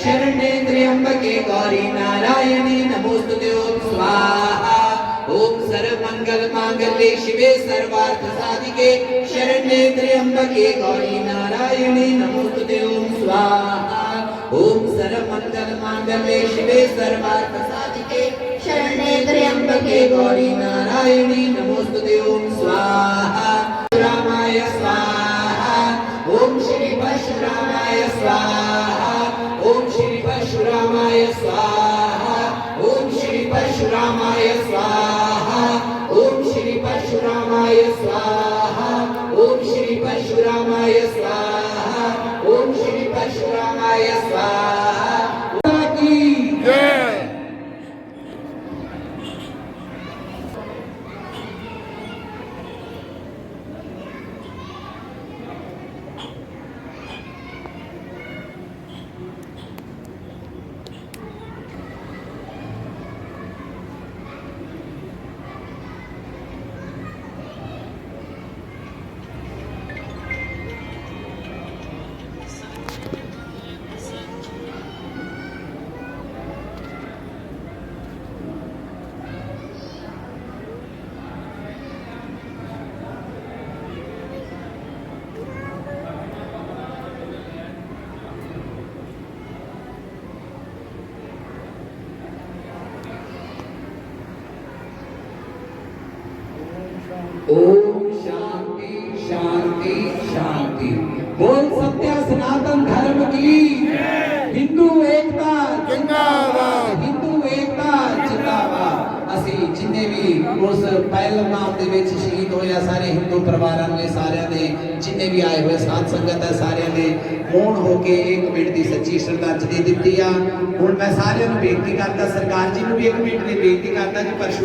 शरण्ये त्र्यंबके गौरी नारायणी नमोस्तुते ओम स्वाहा ओम सर्वमंगल मांगल्ये शिवे सर्वार्थ साधिके शरण्ये त्र्यंबके गौरी नारायणी नमोस्तुते ओम स्वाहा ओम सर्वमंगल मांगल्ये शिवे सर्वार्थ साधिके शरण्ये त्र्यंबके गौरी नारायणी नमोस्तुते ओम स्वाहा ओम श्री परशुरामाय स्वाहा ओम श्री परशुरामाय स्वाहा ओम श्री परशुरामाय स्वाहा ओम शांति शांति शांति बोल सत्य सनातन धर्म की हिंदू एकता ਜਿੰਦਾਬਾਦ। ਹਿੰਦੂ ਏਕਤਾ ਜਿੰਦਾਬਾਦ ਅਸੀਂ ਜਿੰਨੇ ਵੀ ਉਸ ਪਹਿਲਗਾਮ ਦੇ ਵਿੱਚ ਸ਼ਹੀਦ ਹੋਏ ਆ ਸਾਰੇ ਹਿੰਦੂ ਪਰਿਵਾਰਾਂ ਨੂੰ ਇਹ ਸਾਰਿਆਂ ਦੇ ਜਿੰਨੇ ਵੀ ਆਏ ਹੋਏ ਸਾਧ ਸੰਗਤ ਹੈ ਸਾਰਿਆਂ ਦੇ ਮੌਨ ਹੋ ਕੇ ਇੱਕ ਮਿੰਟ ਦੀ ਸੱਚੀ ਸ਼ਰਧਾਂਜਲੀ ਦਿੱਤੀ ਆ ਹੁਣ ਮੈਂ ਸਾਰਿਆਂ ਨੂੰ ਬੇਨਤੀ ਕਰਦਾ ਸਰਕਾਰ ਜੀ ਨੂੰ ਵੀ ਇੱਕ ਮਿੰਟ ਦੀ ਬੇਨਤੀ ਕਰਦਾ ਕਿ ਪਰਸ਼ੂ